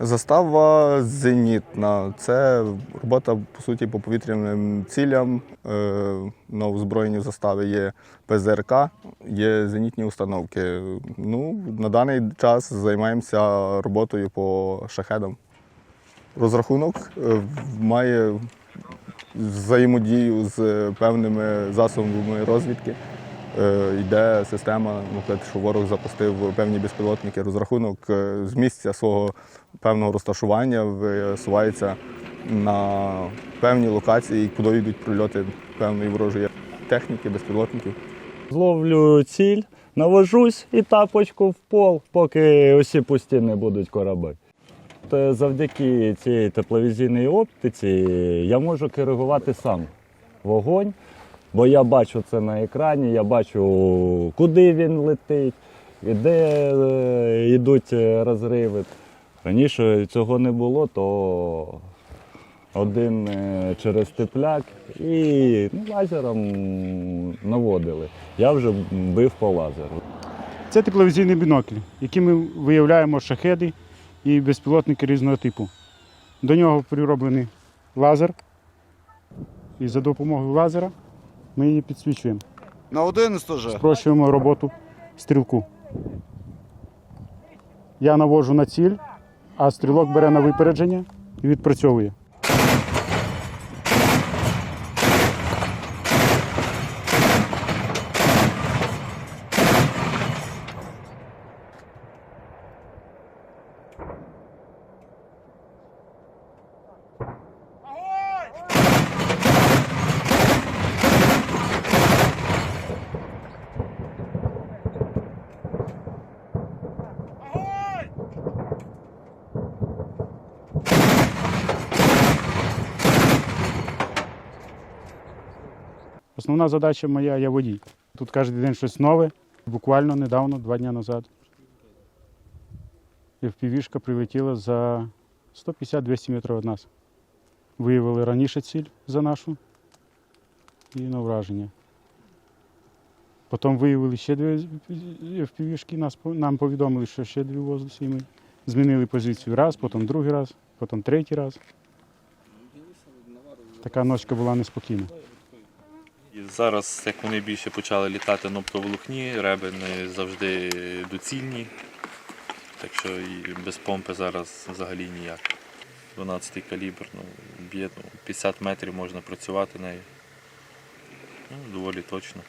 Застава зенітна. Це робота по суті по повітряним цілям. Е, На озброєнні застави є ПЗРК, є зенітні установки. Ну, на даний час займаємося роботою по шахедам. Розрахунок е, має взаємодію з певними засобами розвідки. Е, Йде система, наприклад, що ворог запустив певні безпілотники. Розрахунок е, з місця свого певного розташування висувається на певні локації, куди йдуть прильоти певної ворожої техніки, безпілотників. Зловлю ціль, навожусь і тапочку в пол, поки усі пусті не будуть кораби. Та Завдяки цій тепловізійній оптиці я можу керувати сам вогонь, бо я бачу це на екрані, я бачу, куди він летить, де е, йдуть е, розриви. Раніше цього не було, то один е, через тепляк і ну, лазером наводили. Я вже бив по лазеру. Це тепловізійний бінокль, яким ми виявляємо шахеди і безпілотники різного типу. До нього прироблений лазер, і за допомогою лазера ми її підсвічуємо. На 11 вже. Спрощуємо роботу стрілку. Я навожу на ціль, а стрілок бере на випередження і відпрацьовує. Основна задача моя я водій. Тут кожен день щось нове. Буквально недавно, два дні назад. FPV-шка прилетіла за 150-200 метрів від нас. Виявили раніше ціль за нашу і на враження. Потім виявили ще дві нас, нам повідомили, що ще дві возлися, і ми змінили позицію раз, потім другий раз, потім третій раз. Така ночка була неспокійна. Зараз, як вони більше почали літати оптоволокні, реби не завжди доцільні. Так що і без помпи зараз взагалі ніяк. 12-й калібр, ну, б'є ну, 50 метрів можна працювати нею. Ну, доволі точно.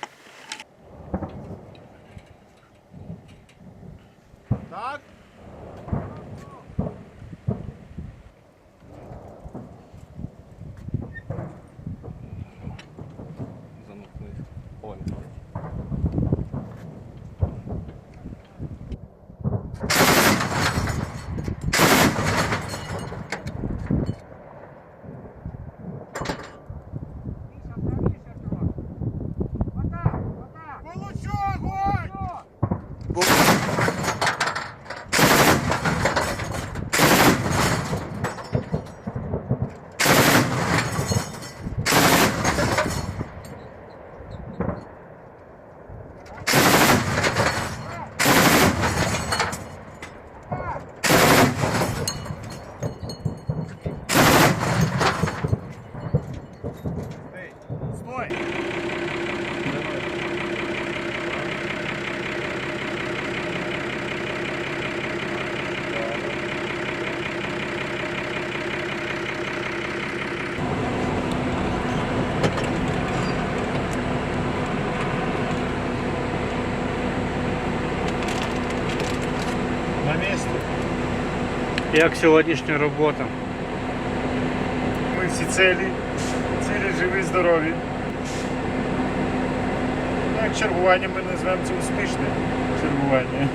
На місці. Як сьогоднішня робота? Ми всі цілі, цілі живі, здорові. Ну, чергування ми називаємо це успішне чергування.